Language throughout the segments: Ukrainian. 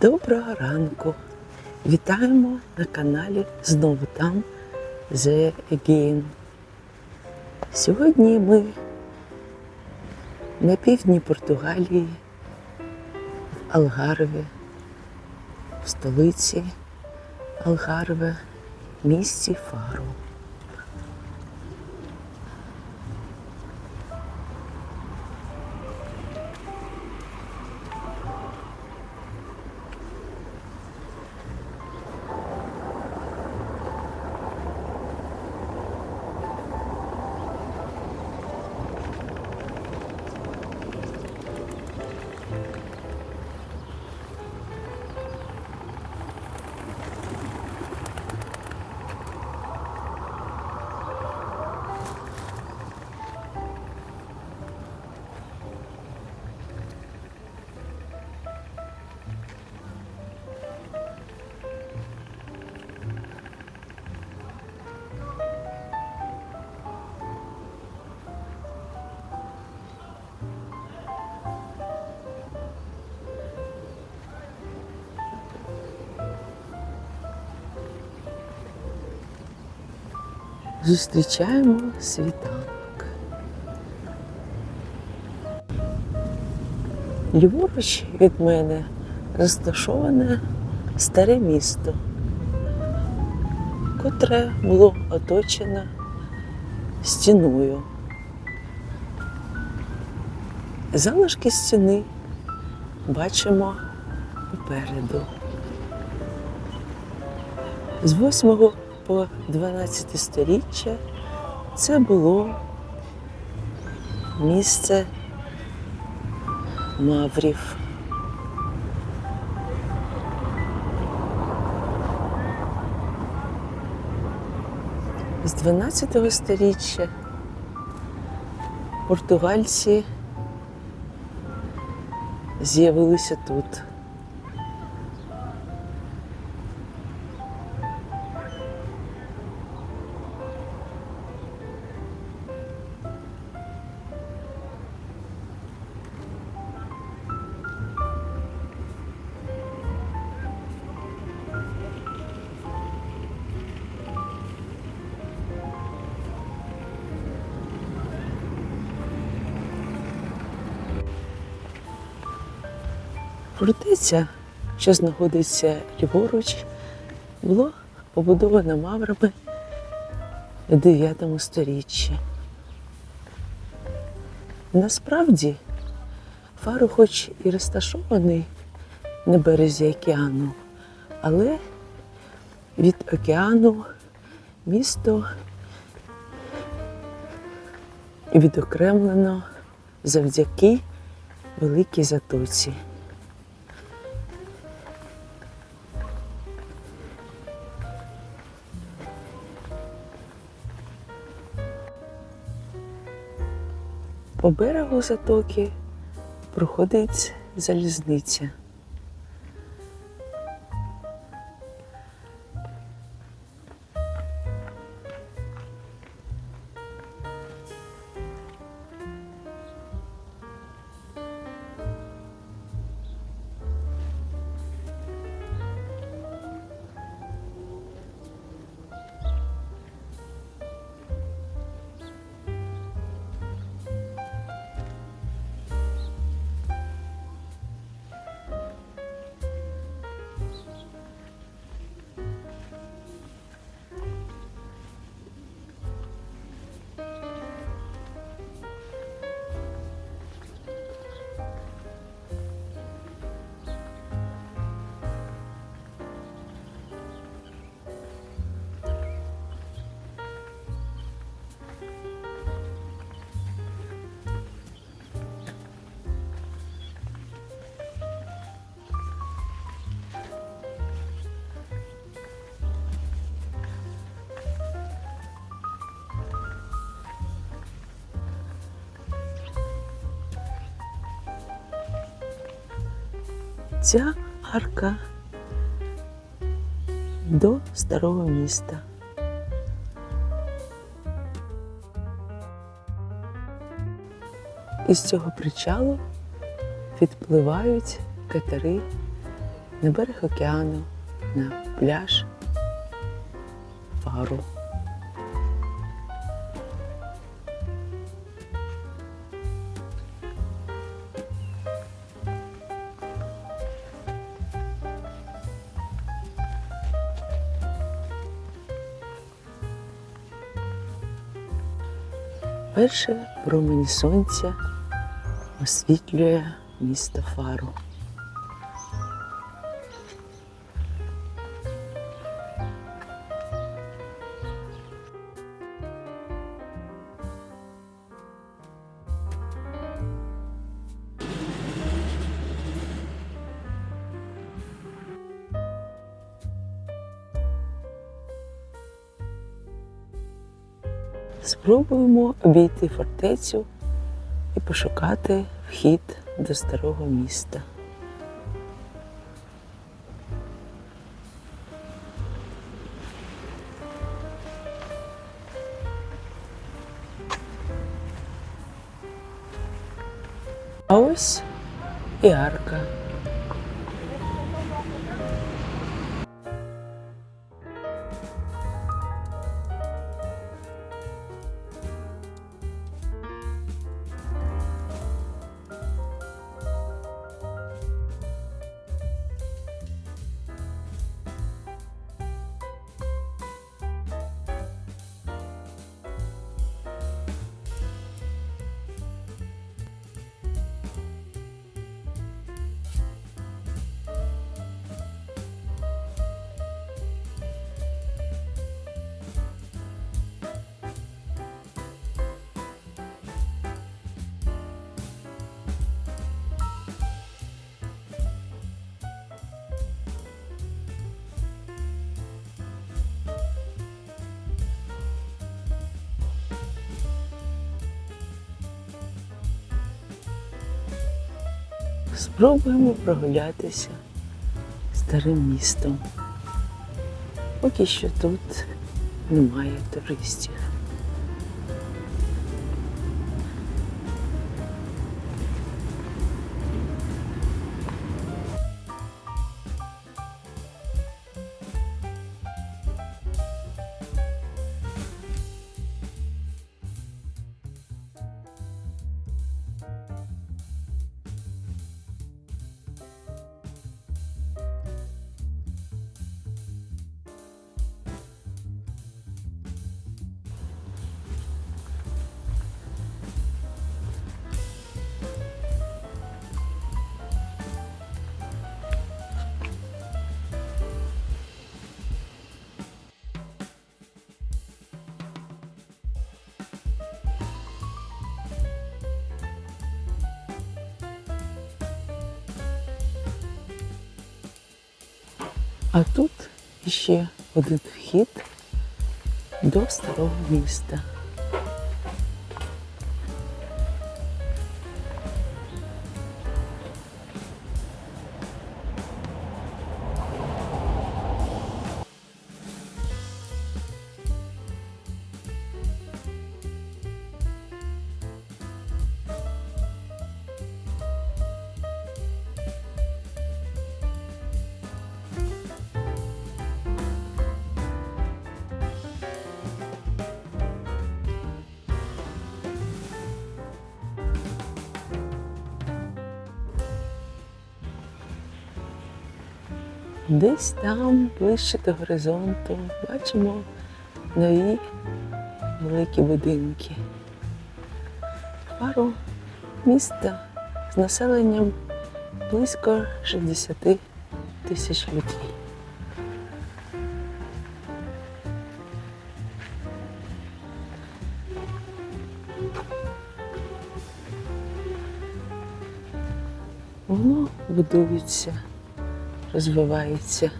Доброго ранку! Вітаємо на каналі знову там The Again. Сьогодні ми на півдні Португалії, в Алгарві, в столиці Алгарве, місті Фару. Зустрічаємо світанок. Ліворуч від мене розташоване старе місто, котре було оточено стіною. Залишки стіни бачимо попереду. З 8 по 12 сторіччя це було місце маврів. З 12 сторіччя португальці з'явилися тут. Фортеця, що знаходиться ліворуч, було побудовано маврами в 9 сторіччі. Насправді, фару, хоч і розташований на березі океану, але від океану місто відокремлено завдяки великій затоці. По берегу затоки проходить залізниця. Ця арка до старого міста. Із цього причалу відпливають катери на берег океану, на пляж Фару. Перше промені сонця освітлює місто Фару. Спробуємо обійти фортецю і пошукати вхід до старого міста. А ось і арка. Спробуємо прогулятися старим містом. Поки що тут немає туристів. А тут ще один вхід до старого міста. Десь там, ближче до горизонту, бачимо нові великі будинки. Пару міста з населенням близько 60 тисяч людей. Воно будується, розвивається.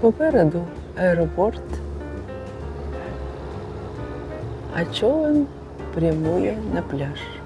Попереду аеропорт, а човен прямує на пляж.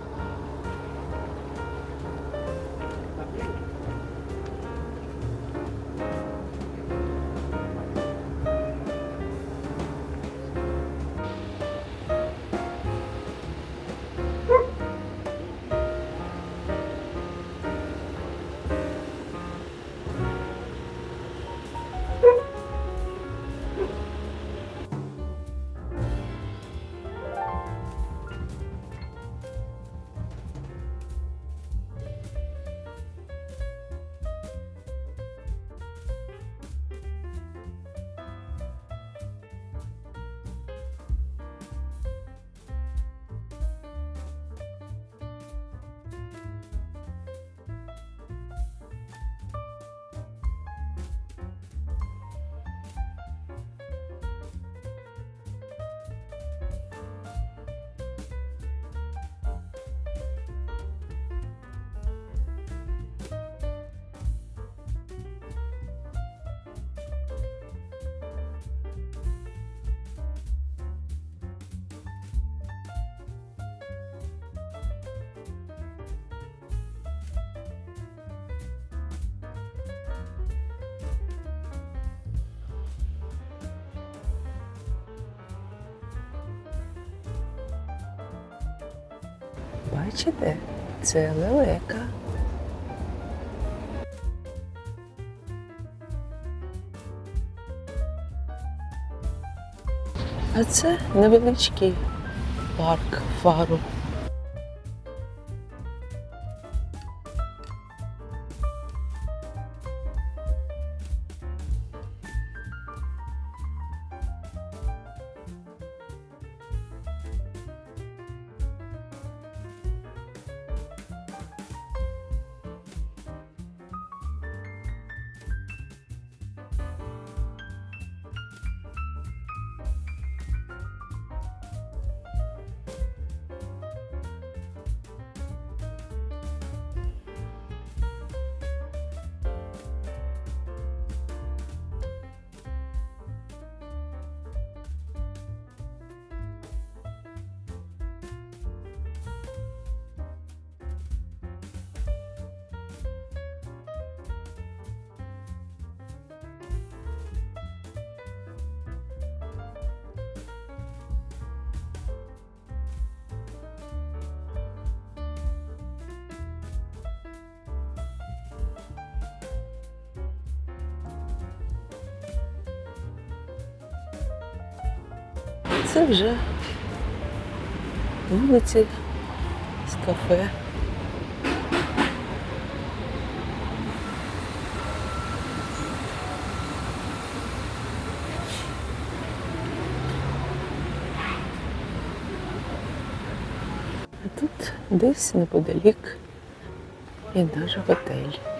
Бачите, це лелека. А це невеличкий парк фару. Це вже вулиці з кафе. А тут десь неподалік і наш готель.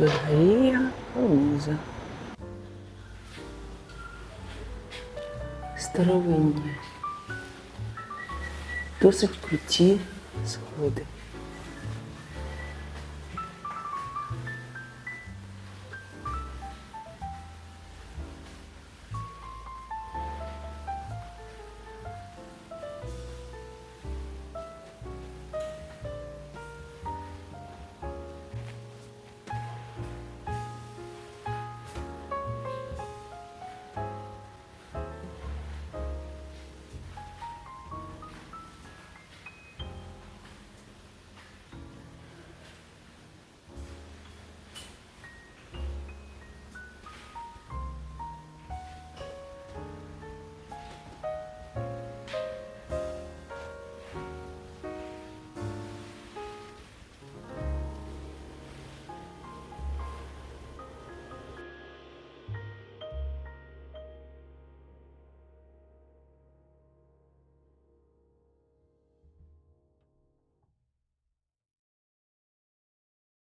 Албергарія, Формоза. Старовинні. Досить круті сходи.